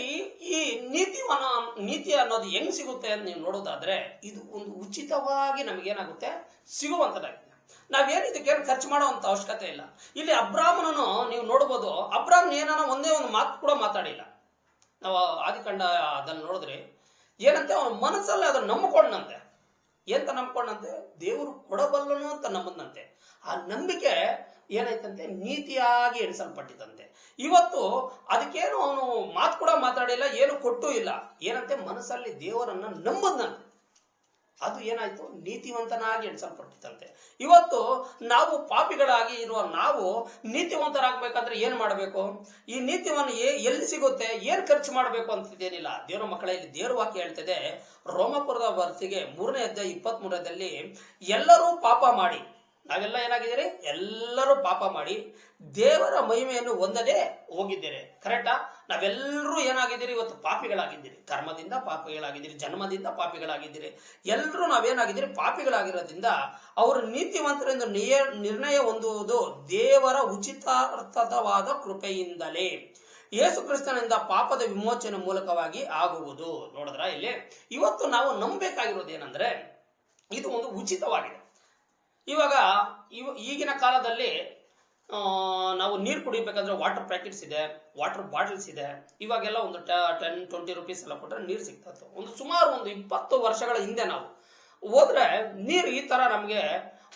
ಈ ನೀತಿವನ, ನೀತಿ ಅನ್ನೋದು ಹೆಂಗ್ ಸಿಗುತ್ತೆ ಅಂತ ನೀವು ನೋಡೋದಾದ್ರೆ, ಇದು ಒಂದು ಉಚಿತವಾಗಿ ನಮಗೇನಾಗುತ್ತೆ? ಸಿಗುವಂತದಾಗಿದೆ ನಾವೇನು ಇದಕ್ಕೇನು ಖರ್ಚು ಮಾಡುವಂತ ಅವಶ್ಯಕತೆ ಇಲ್ಲ. ಇಲ್ಲಿ ಅಬ್ರಾಹ್ಮಣನು ನೀವು ನೋಡ್ಬೋದು ಅಬ್ರಾಹ್ಮಣ ಏನಾನ ಒಂದೇ ಒಂದು ಮಾತು ಕೂಡ ಮಾತಾಡಿಲ್ಲ. ನಾವು ಆದಿಕಂಡ ಅದನ್ನು ನೋಡಿದ್ರೆ, ಏನಂತೆ, ಅವನ ಮನಸ್ಸಲ್ಲಿ ಅದನ್ನು ನಂಬಿಕೊಂಡಂತೆ. ಎಂತ ನಂಬ್ಕೊಂಡಂತೆ? ದೇವರು ಕೊಡಬಲ್ಲನು ಅಂತ ನಂಬದಂತೆ ಆ ನಂಬಿಕೆ ಏನಾಯ್ತಂತೆ ನೀತಿಯಾಗಿ ಎಣಿಸಲ್ಪಟ್ಟಿತಂತೆ ಇವತ್ತು ಅದಕ್ಕೇನು ಅವನು ಮಾತು ಕೂಡ ಮಾತಾಡಿಲ್ಲ, ಏನು ಕೊಟ್ಟು ಇಲ್ಲ. ಏನಂತೆ? ಮನಸ್ಸಲ್ಲಿ ದೇವರನ್ನ ನಂಬದ್ನಂತೆ. ಅದು ಏನಾಯ್ತು? ನೀತಿವಂತನಾಗಿ ಎಣಿಸಲ್ಪಟ್ಟಿತಂತೆ ಇವತ್ತು ನಾವು ಪಾಪಿಗಳಾಗಿ ಇರುವ ನಾವು ನೀತಿವಂತರಾಗಬೇಕಂದ್ರೆ ಏನು ಮಾಡಬೇಕು? ಈ ನೀತಿವನ್ನು ಎಲ್ಲಿ ಸಿಗುತ್ತೆ? ಏನು ಖರ್ಚು ಮಾಡಬೇಕು ಅಂತಿದ್ದೇನಿಲ್ಲ. ದೇವರ ಮಕ್ಕಳ, ಇಲ್ಲಿ ದೇವರ ವಾಕ್ಯ ಹೇಳ್ತದೆ, ರೋಮಪುರದ ವರ್ತಿಗೆ ಮೂರನೇ ಅಧ್ಯಾಯ ಇಪ್ಪತ್ತ್ ಮೂರರಲ್ಲಿ ಎಲ್ಲರೂ ಪಾಪ ಮಾಡಿ. ನಾವೆಲ್ಲ ಏನಾಗಿದ್ದೀರಿ? ಎಲ್ಲರೂ ಪಾಪ ಮಾಡಿ ದೇವರ ಮಹಿಮೆಯನ್ನು ಹೊಂದದೆ ಹೋಗಿದ್ದೇನೆ ಕರೆಕ್ಟಾ ನಾವೆಲ್ಲರೂ ಏನಾಗಿದ್ದೀರಿ? ಇವತ್ತು ಪಾಪಿಗಳಾಗಿದ್ದೀರಿ. ಕರ್ಮದಿಂದ ಪಾಪಿಗಳಾಗಿದ್ದೀರಿ, ಜನ್ಮದಿಂದ ಪಾಪಿಗಳಾಗಿದ್ದೀರಿ. ಎಲ್ಲರೂ ನಾವೇನಾಗಿದ್ದೀರಿ? ಪಾಪಿಗಳಾಗಿರೋದ್ರಿಂದ ಅವರು ನೀತಿವಂತರೆಂದು ನಿಯ ನಿರ್ಣಯ ಹೊಂದುವುದು ದೇವರ ಉಚಿತಾರ್ಥವಾದ ಕೃಪೆಯಿಂದಲೇ. ಯೇಸು ಕ್ರಿಸ್ತನಿಂದ ಪಾಪದ ವಿಮೋಚನೆ ಮೂಲಕವಾಗಿ ಆಗುವುದು. ನೋಡಿದ್ರ ಇಲ್ಲಿ? ಇವತ್ತು ನಾವು ನಂಬಬೇಕಾಗಿರೋದು ಏನಂದ್ರೆ ಇದು ಒಂದು ಉಚಿತವಾಗಿದೆ. ಇವಾಗ ಇವ, ಈಗಿನ ಕಾಲದಲ್ಲಿ ನಾವು ನೀರು ಕುಡಿಬೇಕಂದ್ರೆ ವಾಟರ್ ಪ್ಯಾಕೆಟ್ಸ್ ಇದೆ ವಾಟರ್ ಬಾಟಲ್ಸ್ ಇದೆ. ಇವಾಗೆಲ್ಲ ಒಂದು ಟೆನ್ ಟ್ವೆಂಟಿ ರುಪೀಸ್ ಎಲ್ಲ ಕೊಟ್ಟರೆ ನೀರು ಸಿಗ್ತಾ ಇತ್ತು. ಒಂದು ಸುಮಾರು ಒಂದು ಇಪ್ಪತ್ತು ವರ್ಷಗಳ ಹಿಂದೆ ನಾವು ಹೋದ್ರೆ ನೀರು ಈ ತರ ನಮಗೆ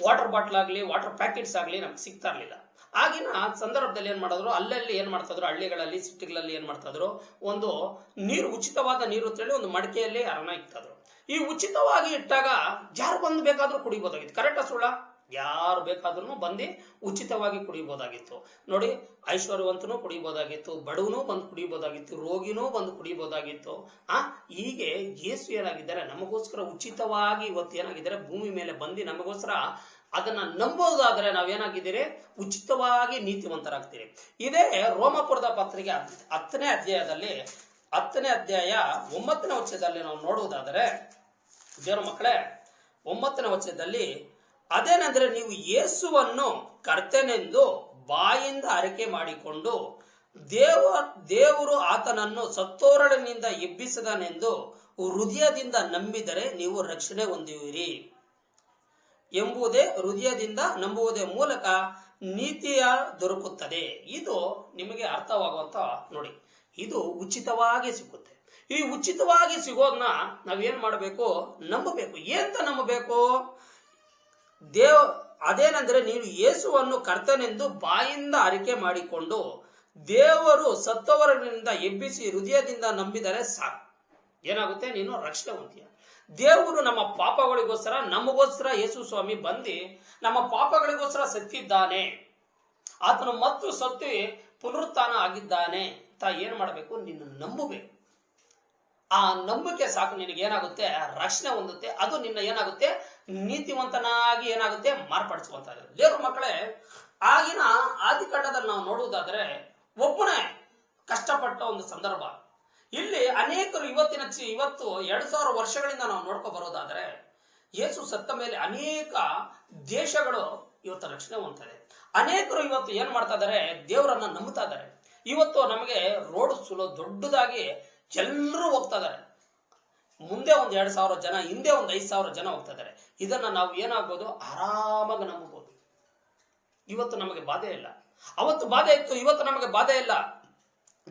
ವಾಟರ್ ಬಾಟ್ಲ್ ಆಗಲಿ ವಾಟರ್ ಪ್ಯಾಕೆಟ್ಸ್ ಆಗಲಿ ನಮ್ಗೆ ಸಿಗ್ತಾ ಇರಲಿಲ್ಲ. ಆಗಿನ ಸಂದರ್ಭದಲ್ಲಿ ಏನು ಮಾಡಿದ್ರು? ಅಲ್ಲಲ್ಲಿ ಏನು ಮಾಡ್ತಾ ಇದ್ರು? ಹಳ್ಳಿಗಳಲ್ಲಿ ಸಿಟಿಗಳಲ್ಲಿ ಏನು ಮಾಡ್ತಾ ಇದ್ರು? ಒಂದು ನೀರು, ಉಚಿತವಾದ ನೀರು ಅಂತ ಹೇಳಿ ಒಂದು ಮಡಿಕೆಯಲ್ಲಿ ಅರಣ ಇಕ್ತಾ ಇದ್ರು. ಈ ಉಚಿತವಾಗಿ ಇಟ್ಟಾಗ ಯಾರು ಬಂದು ಬೇಕಾದರೂ ಕುಡಿಬೋದಾಗಿತ್ತು. ಕರೆಕ್ಟಾ ಸುಳ್ಳ? ಯಾರು ಬೇಕಾದ್ರೂ ಬಂದು ಉಚಿತವಾಗಿ ಕುಡಿಬೋದಾಗಿತ್ತು ನೋಡಿ, ಐಶ್ವರ್ಯವಂತನು ಕುಡಿಬೋದಾಗಿತ್ತು ಬಡವನೂ ಬಂದು ಕುಡಿಬೋದಾಗಿತ್ತು ರೋಗಿನೂ ಬಂದು ಕುಡಿಬೋದಾಗಿತ್ತು ಆ, ಹೀಗೆ ಯೇಸು ಏನಾಗಿದ್ದಾರೆ? ನಮಗೋಸ್ಕರ ಉಚಿತವಾಗಿ ಇವತ್ತು ಏನಾಗಿದ್ದಾರೆ? ಭೂಮಿ ಮೇಲೆ ಬಂದು ನಮಗೋಸ್ಕರ ಅದನ್ನ ನಂಬೋದಾದ್ರೆ ನಾವೇನಾಗಿದ್ದೀರಿ? ಉಚಿತವಾಗಿ ನೀತಿವಂತರಾಗ್ತೀರಿ. ಇದೇ ರೋಮಪುರದ ಪತ್ರಿಕೆ ಹತ್- ಹತ್ತನೇ ಅಧ್ಯಾಯದಲ್ಲಿ, ಹತ್ತನೇ ಅಧ್ಯಾಯ ಒಂಬತ್ತನೇ ವರ್ಷದಲ್ಲಿ ನಾವು ನೋಡುವುದಾದರೆ, ದೇವರ ಮಕ್ಕಳೇ, ಒಂಬತ್ತನೇ ವಚನದಲ್ಲಿ ಅದೇನೆಂದ್ರೆ ನೀವು ಯೇಸುವನ್ನು ಕರ್ತನೆಂದು ಬಾಯಿಂದ ಅರಿಕೆ ಮಾಡಿಕೊಂಡು ದೇವ, ದೇವರು ಆತನನ್ನು ಸತ್ತೋರಳಿನಿಂದ ಎಬ್ಬಿಸದನೆಂದು ಹೃದಯದಿಂದ ನಂಬಿದರೆ ನೀವು ರಕ್ಷಣೆ ಹೊಂದುವಿರಿ. ಎಂಬುದೇ ಹೃದಯದಿಂದ ನಂಬುವುದೇ ಮೂಲಕ ನೀತಿಯ ದೊರಕುತ್ತದೆ. ಇದು ನಿಮಗೆ ಅರ್ಥವಾಗುವಂತ ನೋಡಿ, ಇದು ಉಚಿತವಾಗಿ ಸಿಗುತ್ತೆ. ಈ ಉಚಿತವಾಗಿ ಸಿಗೋದನ್ನ ನಾವೇನ್ ಮಾಡಬೇಕು? ನಂಬಬೇಕು. ಏಂತ ನಂಬಬೇಕು? ದೇವ್, ಅದೇನೆಂದರೆ ನೀನು ಯೇಸುವನ್ನು ಕರ್ತನೆಂದು ಬಾಯಿಂದ ಅರಿಕೆ ಮಾಡಿಕೊಂಡು ದೇವರು ಸತ್ತವರನಿಂದ ಎಬ್ಬಿಸಿ ಹೃದಯದಿಂದ ನಂಬಿದರೆ ಸಾಕು. ಏನಾಗುತ್ತೆ? ನೀನು ರಕ್ಷಣೆ ಹೊಂದಿಯ ದೇವರು ನಮ್ಮ ಪಾಪಗಳಿಗೋಸ್ಕರ, ನಮಗೋಸ್ಕರ ಯೇಸು ಸ್ವಾಮಿ ಬಂದು ನಮ್ಮ ಪಾಪಗಳಿಗೋಸ್ಕರ ಸತ್ತಿದ್ದಾನೆ. ಆತನು ಮತ್ತು ಸತ್ತಿ ಪುನರುತ್ಥಾನ ಆಗಿದ್ದಾನೆ ಅಂತ ಏನು ಮಾಡಬೇಕು? ನೀನು ನಂಬಬೇಕು. ಆ ನಂಬಿಕೆ ಸಾಕು ನಿನಗೆ ಏನಾಗುತ್ತೆ ರಕ್ಷಣೆ ಹೊಂದುತ್ತೆ. ಅದು ನಿನ್ನ ಏನಾಗುತ್ತೆ? ನೀತಿವಂತನಾಗಿ ಏನಾಗುತ್ತೆ? ಮಾರ್ಪಡಿಸುವಂತ ದೇವ್ರ ಮಕ್ಕಳೇ, ಆಗಿನ ಆದಿಕಾಂಡದಲ್ಲಿ ನಾವು ನೋಡುವುದಾದ್ರೆ, ಒಬ್ಬನೇ ಕಷ್ಟಪಟ್ಟ ಒಂದು ಸಂದರ್ಭ. ಇಲ್ಲಿ ಅನೇಕರು ಇವತ್ತಿನ ಚಿ- ಇವತ್ತು ಎರಡ್ ಸಾವಿರ ವರ್ಷಗಳಿಂದ ನಾವು ನೋಡ್ಕೊ ಬರೋದಾದ್ರೆ, ಯೇಸು ಸತ್ತ ಮೇಲೆ ಅನೇಕ ದೇಶಗಳು ಇವತ್ತು ರಕ್ಷಣೆ ಹೊಂದ್ತದೆ. ಅನೇಕರು ಇವತ್ತು ಏನ್ ಮಾಡ್ತಾ ಇದಾರೆ? ದೇವರನ್ನ ನಂಬ್ತಾ ಇದ್ದಾರೆ ಇವತ್ತು ನಮಗೆ ರೋಡ್ ಸುಲೋ ದೊಡ್ಡದಾಗಿ ಎಲ್ಲರೂ ಹೋಗ್ತಾ ಇದಾರೆ. ಮುಂದೆ ಒಂದು ಎರಡು ಸಾವಿರ ಜನ, ಹಿಂದೆ ಒಂದು ಐದು ಸಾವಿರ ಜನ ಹೋಗ್ತಾ ಇದ್ದಾರೆ ಇದನ್ನ ನಾವು ಏನಾಗ್ಬೋದು? ಆರಾಮಾಗಿ ನಂಬಬಹುದು ಇವತ್ತು ನಮಗೆ ಬಾಧೆ ಇಲ್ಲ. ಅವತ್ತು ಬಾಧೆ ಇತ್ತು, ಇವತ್ತು ನಮಗೆ ಬಾಧೆ ಇಲ್ಲ.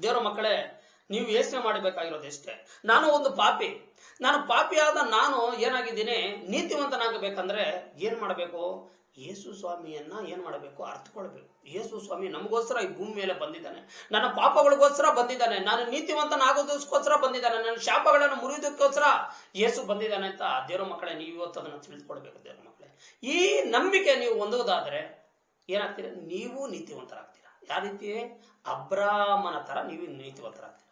ದೇವರ ಮಕ್ಕಳೇ, ನೀವು ಯೋಚನೆ ಮಾಡಬೇಕಾಗಿರೋದು ಎಷ್ಟೇ. ನಾನು ಒಂದು ಪಾಪಿ. ನಾನು ಪಾಪಿಯಾದ ನಾನು ಏನಾಗಿದ್ದೀನಿ? ನೀತಿವಂತನಾಗಬೇಕಂದ್ರೆ ಏನ್ ಮಾಡಬೇಕು? ಯೇಸು ಸ್ವಾಮಿಯನ್ನ ಏನ್ ಮಾಡಬೇಕು? ಅರ್ಥಕೊಳ್ಬೇಕು ಯೇಸು ಸ್ವಾಮಿ ನಮಗೋಸ್ಕರ ಈ ಭೂಮಿ ಮೇಲೆ ಬಂದಿದ್ದಾನೆ. ನನ್ನ ಪಾಪಗಳಿಗೋಸ್ಕರ ಬಂದಿದ್ದಾನೆ. ನಾನು ನೀತಿವಂತನಾಗೋದಕ್ಕೋಸ್ಕರ ಬಂದಿದ್ದಾನೆ. ನನ್ನ ಶಾಪಗಳನ್ನು ಮುರಿಯೋದಕ್ಕೋಸ್ಕರ ಯೇಸು ಬಂದಿದ್ದಾನೆ ಅಂತ ದೇವರ ಮಕ್ಕಳೇ, ನೀವು ಇವತ್ತು ಅದನ್ನು ತಿಳಿದುಕೊಡ್ಬೇಕು ದೇವರ ಮಕ್ಕಳೇ. ಈ ನಂಬಿಕೆ ನೀವು ಹೊಂದುವುದಾದ್ರೆ ಏನಾಗ್ತೀರಾ? ನೀವು ನೀತಿವಂತರಾಗ್ತೀರಾ. ಯಾವ ರೀತಿ? ಅಬ್ರಾಮನ ತರ ನೀವು ನೀತಿವಂತರಾಗ್ತೀರಾ.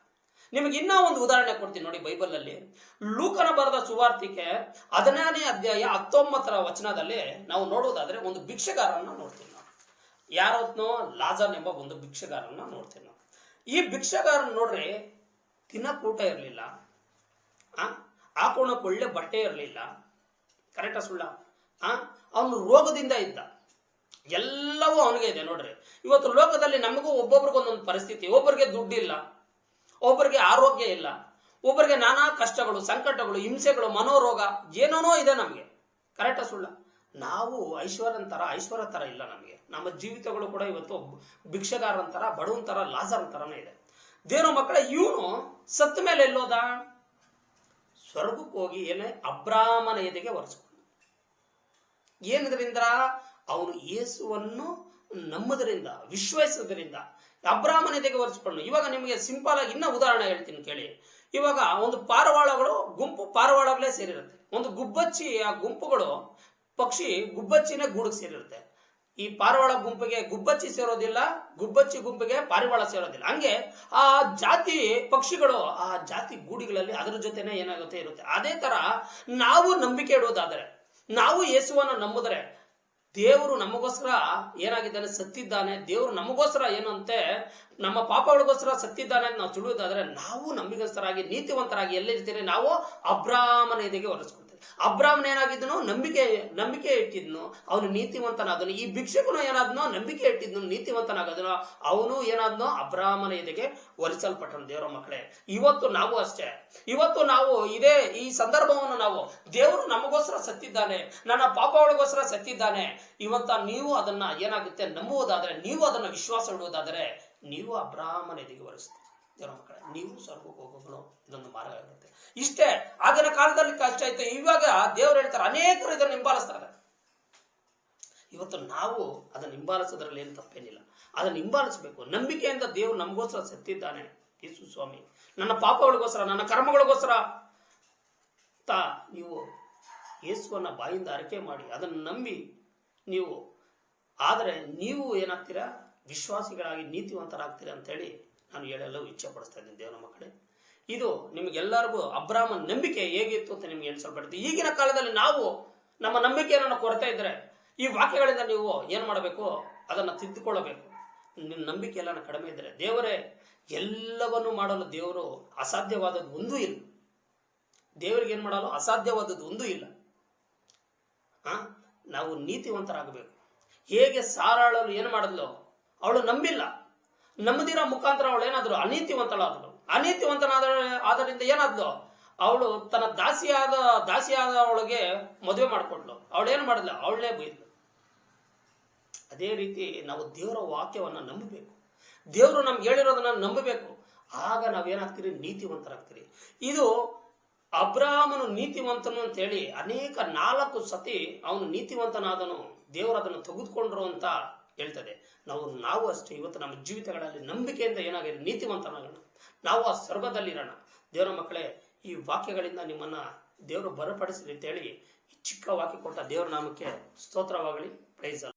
ನಿಮಗೆ ಇನ್ನೂ ಒಂದು ಉದಾಹರಣೆ ಕೊಡ್ತೀನಿ ನೋಡಿ ಬೈಬಲ್ ಅಲ್ಲಿ ಲೂಕನ ಬರೆದ ಸುವಾರ್ತಿಕೆ ಹದಿನಾರನೇ ಅಧ್ಯಾಯ ಹತ್ತೊಂಬತ್ತರ ವಚನದಲ್ಲಿ ನಾವು ನೋಡುವುದಾದ್ರೆ ಒಂದು ಭಿಕ್ಷೆಗಾರನ್ನ ನೋಡ್ತೀವಿ ನಾವು. ಯಾರತ್ನೋ? ಲಾಜನ್ ಎಂಬ ಒಂದು ಭಿಕ್ಷೆಗಾರನ್ನ ನೋಡ್ತೀವಿ ನಾವು. ಈ ಭಿಕ್ಷೆಗಾರನ್ ನೋಡ್ರಿ ತಿನ್ನ ಊಟ ಇರಲಿಲ್ಲ, ಆ? ಹಾಕೋಣಕ್ ಒಳ್ಳೆ ಬಟ್ಟೆ ಇರಲಿಲ್ಲ ಕರೆಕ್ಟಾ ಸುಳ್ಳ? ಆ? ಅವನು ರೋಗದಿಂದ ಇದ್ದ. ಎಲ್ಲವೂ ಅವನಿಗೆ ಇದೆ ನೋಡ್ರಿ. ಇವತ್ತು ಲೋಕದಲ್ಲಿ ನಮಗೂ ಒಬ್ಬೊಬ್ರಿಗೊಂದೊಂದು ಪರಿಸ್ಥಿತಿ, ಒಬ್ಬರಿಗೆ ದುಡ್ಡಿಲ್ಲ ಒಬ್ಬರಿಗೆ ಆರೋಗ್ಯ ಇಲ್ಲ, ಒಬ್ಬರಿಗೆ ನಾನಾ ಕಷ್ಟಗಳು, ಸಂಕಟಗಳು, ಹಿಂಸೆಗಳು, ಮನೋರೋಗ, ಏನೋನೋ ಇದೆ ನಮಗೆ. ಕರೆಕ್ಟ ಸುಳ್ಳ? ನಾವು ಐಶ್ವರ್ಯನ ಥರ ಐಶ್ವರ್ಯ ಥರ ಇಲ್ಲ ನಮಗೆ. ನಮ್ಮ ಜೀವಿತಗಳು ಕೂಡ ಇವತ್ತು ಭಿಕ್ಷಗಾರನ ಥರ ಬಡವನ ಥರ ಲಾಜರ್ ಥರನೇ ಇದೆ. ದೇವರ ಮಕ್ಕಳ, ಇವನು ಸತ್ತ ಮೇಲೆ ಎಲ್ಲೋದ? ಸ್ವರ್ಗಕ್ಕೆ ಹೋಗಿ ಏನೇ ಅಬ್ರಾಹ್ಮನ ಎದೆಗೆ ಒರೆಸ್ಕೊಂಡ. ಏನದ್ರಿಂದ ಅವನು ಯೇಸುವನ್ನು ನಂಬುದರಿಂದ ವಿಶ್ವಸಿದ್ರಿಂದ ಅಬ್ರಾಹ್ಮಣ್ಯತೆಗೆ ಎದೆಗೆ ಒರೆಸ್ಕೊಂಡು ಇವಾಗ ನಿಮಗೆ ಸಿಂಪಲ್ ಆಗಿ ಇನ್ನೂ ಉದಾಹರಣೆ ಹೇಳ್ತೀನಿ ಕೇಳಿ. ಇವಾಗ ಒಂದು ಪಾರವಾಳಗಳು ಗುಂಪು ಪಾರವಾಳಗಳೇ ಸೇರಿರುತ್ತೆ. ಒಂದು ಗುಬ್ಬಚ್ಚಿ, ಆ ಗುಂಪುಗಳು ಪಕ್ಷಿ ಗುಬ್ಬಚ್ಚಿನೇ ಗೂಡಿಗೆ ಸೇರಿರುತ್ತೆ. ಈ ಪಾರಿವಾಳ ಗುಂಪಿಗೆ ಗುಬ್ಬಚ್ಚಿ ಸೇರೋದಿಲ್ಲ, ಗುಬ್ಬಚ್ಚಿ ಗುಂಪಿಗೆ ಪಾರಿವಾಳ ಸೇರೋದಿಲ್ಲ. ಹಂಗೆ ಆ ಜಾತಿ ಪಕ್ಷಿಗಳು, ಆ ಜಾತಿ ಗೂಡಿಗಳಲ್ಲಿ ಅದರ ಜೊತೆನೆ ಏನಾಗುತ್ತೆ ಇರುತ್ತೆ. ಅದೇ ತರ ನಾವು ನಂಬಿಕೆ ಇಡುವುದಾದರೆ ನಾವು ಯೇಸುವನ್ನು ನಂಬಿದ್ರೆ ದೇವರು ನಮಗೋಸ್ಕರ ಏನಾಗಿದ್ದಾನೆ? ಸತ್ತಿದ್ದಾನೆ. ದೇವರು ನಮಗೋಸ್ಕರ ಏನು ಅಂತೆ? ನಮ್ಮ ಪಾಪಗಳಿಗೋಸ್ಕರ ಸತ್ತಿದ್ದಾನೆ ಅಂತ ನಾವು ತಿಳಿಯೋದಾದ್ರೆ ನಾವು ನಮಗೋಸ್ಕರಾಗಿ ನೀತಿವಂತರಾಗಿ ಎಲ್ಲಿರ್ತೀರಿ ನಾವು ಅಬ್ರಾಹ್ಮನ ಎದೆಗೆ ಹೊರಸ್ಕೊಳ್ತೇವೆ ಅಬ್ರಾಹ್ಮಣ ಏನಾಗಿದ್ನು ನಂಬಿಕೆ ನಂಬಿಕೆ ಇಟ್ಟಿದ್ನು, ಅವನು ನೀತಿವಂತನಾದನು ಈ ಭಿಕ್ಷಕನು ಏನಾದ್ನೋ, ನಂಬಿಕೆ ಇಟ್ಟಿದ್ನು, ನೀತಿವಂತನಾಗದನು, ಅವನು ಏನಾದ್ನೋ, ಅಬ್ರಾಹ್ಮನ ಎದೆಗೆ ಒಲಿಸಲ್ಪಟ್ಟನು ದೇವರ ಮಕ್ಕಳೇ. ಇವತ್ತು ನಾವು ಅಷ್ಟೇ. ಇವತ್ತು ನಾವು ಇದೇ ಈ ಸಂದರ್ಭವನ್ನು ನಾವು, ದೇವರು ನಮಗೋಸ್ಕರ ಸತ್ತಿದ್ದಾನೆ, ನನ್ನ ಪಾಪಗಳಿಗೋಸ್ಕರ ಸತ್ತಿದ್ದಾನೆ. ಇವತ್ತ ನೀವು ಅದನ್ನ ಏನಾಗುತ್ತೆ ನಂಬುವುದಾದ್ರೆ, ನೀವು ಅದನ್ನ ವಿಶ್ವಾಸ ಇಡುವುದಾದ್ರೆ, ನೀವು ಅಬ್ರಾಹ್ಮನ ಎದೆಗೆ ವರಿಸ್ತೀವಿ ದೇವರ ಮಕ್ಕಳೇ, ನೀವು ಸ್ವರ್ಗಕ್ಕೆ ಹೋಗೋದು ಇದೊಂದು ಮಾರ್ಗ ಇರುತ್ತೆ ಇಷ್ಟೇ. ಆಗಿನ ಕಾಲದಲ್ಲಿ ಕಷ್ಟ ಆಯ್ತು. ಇವಾಗ ದೇವರು ಹೇಳ್ತಾರೆ, ಅನೇಕರು ಇದನ್ನು ಹಿಂಬಾಲಿಸ್ತಾರೆ. ಇವತ್ತು ನಾವು ಅದನ್ನು ಹಿಂಬಾಲಿಸೋದ್ರಲ್ಲಿ ಏನು ತಪ್ಪೇನಿಲ್ಲ. ಅದನ್ನು ಹಿಂಬಾಲಿಸಬೇಕು. ನಂಬಿಕೆಯಿಂದ ದೇವರು ನಮಗೋಸ್ಕರ ಸತ್ತಿದ್ದಾನೆ. ಯೇಸು ಸ್ವಾಮಿ. ನನ್ನ ಪಾಪಗಳಿಗೋಸ್ಕರ, ನನ್ನ ಕರ್ಮಗಳಿಗೋಸ್ಕರ ತಾ ನೀವು ಯೇಸುವನ್ನ ಬಾಯಿಂದ ಅರಕೆ ಮಾಡಿ, ಅದನ್ನು ನಂಬಿ ನೀವು, ಆದರೆ ನೀವು ಏನಾಗ್ತೀರಾ? ವಿಶ್ವಾಸಿಗಳಾಗಿ ನೀತಿವಂತರಾಗ್ತೀರಾ ಅಂತೇಳಿ ನಾನು ಹೇಳಲು ಇಚ್ಛೆ ಪಡಿಸ್ತಾ ಇದ್ದೀನಿ ನಮ್ಮ ಮಕ್ಕಳೇ. ಇದು ನಿಮಗೆಲ್ಲರಿಗೂ ಅಬ್ರಾಹ್ಮನ್ ನಂಬಿಕೆ ಹೇಗಿತ್ತು ಅಂತ ನಿಮ್ಗೆ ಎಣಿಸಲ್ಪಡುತ್ತೆ. ಈಗಿನ ಕಾಲದಲ್ಲಿ ನಾವು ನಮ್ಮ ನಂಬಿಕೆಯನ್ನು ಕೊರತೆ ಇದ್ರೆ ಈ ವಾಕ್ಯಗಳಿಂದ ನೀವು ಏನು ಮಾಡಬೇಕು? ಅದನ್ನು ತಿದ್ದುಕೊಳ್ಳಬೇಕು. ನಿಮ್ಮ ನಂಬಿಕೆ ಎಲ್ಲ ಕಡಿಮೆ ಇದ್ದರೆ ದೇವರೇ, ಎಲ್ಲವನ್ನು ಮಾಡಲು ದೇವರು ಅಸಾಧ್ಯವಾದದ್ದು ಒಂದೂ ಇಲ್ಲ. ದೇವರಿಗೆ ಏನು ಮಾಡಲು? ಅಸಾಧ್ಯವಾದದ್ದು ಒಂದೂ ಇಲ್ಲ. ನಾವು ನೀತಿವಂತರಾಗಬೇಕು. ಹೇಗೆ ಸಾರಾಳಲು ಏನು ಮಾಡಿದ್ಲು? ಅವಳು ನಂಬಿಲ್ಲ. ನಂಬದಿರೋ ಮುಖಾಂತರ ಅವಳು ಏನಾದರೂ ಅನೀತಿವಂತಳಾದಳು. ಅನೀತಿವಂತನಾದ ಆದ್ದರಿಂದ ಏನಾದ್ಲು? ಅವಳು ತನ್ನ ದಾಸಿಯಾದ ದಾಸಿಯಾದ ಅವಳಿಗೆ ಮದುವೆ ಮಾಡಿಕೊಟ್ಲು ಅವಳೇನು ಮಾಡಿದ್ಲು? ಅವಳೇ ಬೈದ್ಲು. ಅದೇ ರೀತಿ ನಾವು ದೇವರ ವಾಕ್ಯವನ್ನು ನಂಬಬೇಕು. ದೇವರು ನಮ್ಗೆ ಹೇಳಿರೋದನ್ನ ನಂಬಬೇಕು. ಆಗ ನಾವೇನಾಗ್ತೀರಿ? ನೀತಿವಂತರಾಗ್ತೀರಿ. ಇದು ಅಬ್ರಾಹ್ಮನು ನೀತಿವಂತನು ಅಂತ ಹೇಳಿ ಅನೇಕ ನಾಲ್ಕು ಸತಿ ಅವನು ನೀತಿವಂತನಾದನು. ದೇವರು ಅದನ್ನು ತೆಗೆದುಕೊಂಡ್ರು ಅಂತ ಹೇಳ್ತದೆ. ನಾವು ನಾವು ಅಷ್ಟೇ. ಇವತ್ತು ನಮ್ಮ ಜೀವಿತಗಳಲ್ಲಿ ನಂಬಿಕೆಯಿಂದ ಏನಾಗಿದೆ ನೀತಿವಂತನಾಗೋಣ ನಾವು ಆ ಸ್ವರ್ಗದಲ್ಲಿರೋಣ ದೇವರ ಮಕ್ಕಳೇ, ಈ ವಾಕ್ಯಗಳಿಂದ ನಿಮ್ಮನ್ನ ದೇವರು ಬಲಪಡಿಸಲಿ ಈ ಚಿಕ್ಕ ವಾಕ್ಯ ಕೊಟ್ಟ ದೇವರ ನಾಮಕ್ಕೆ ಸ್ತೋತ್ರವಾಗಲಿ. ಪ್ರೈಸ್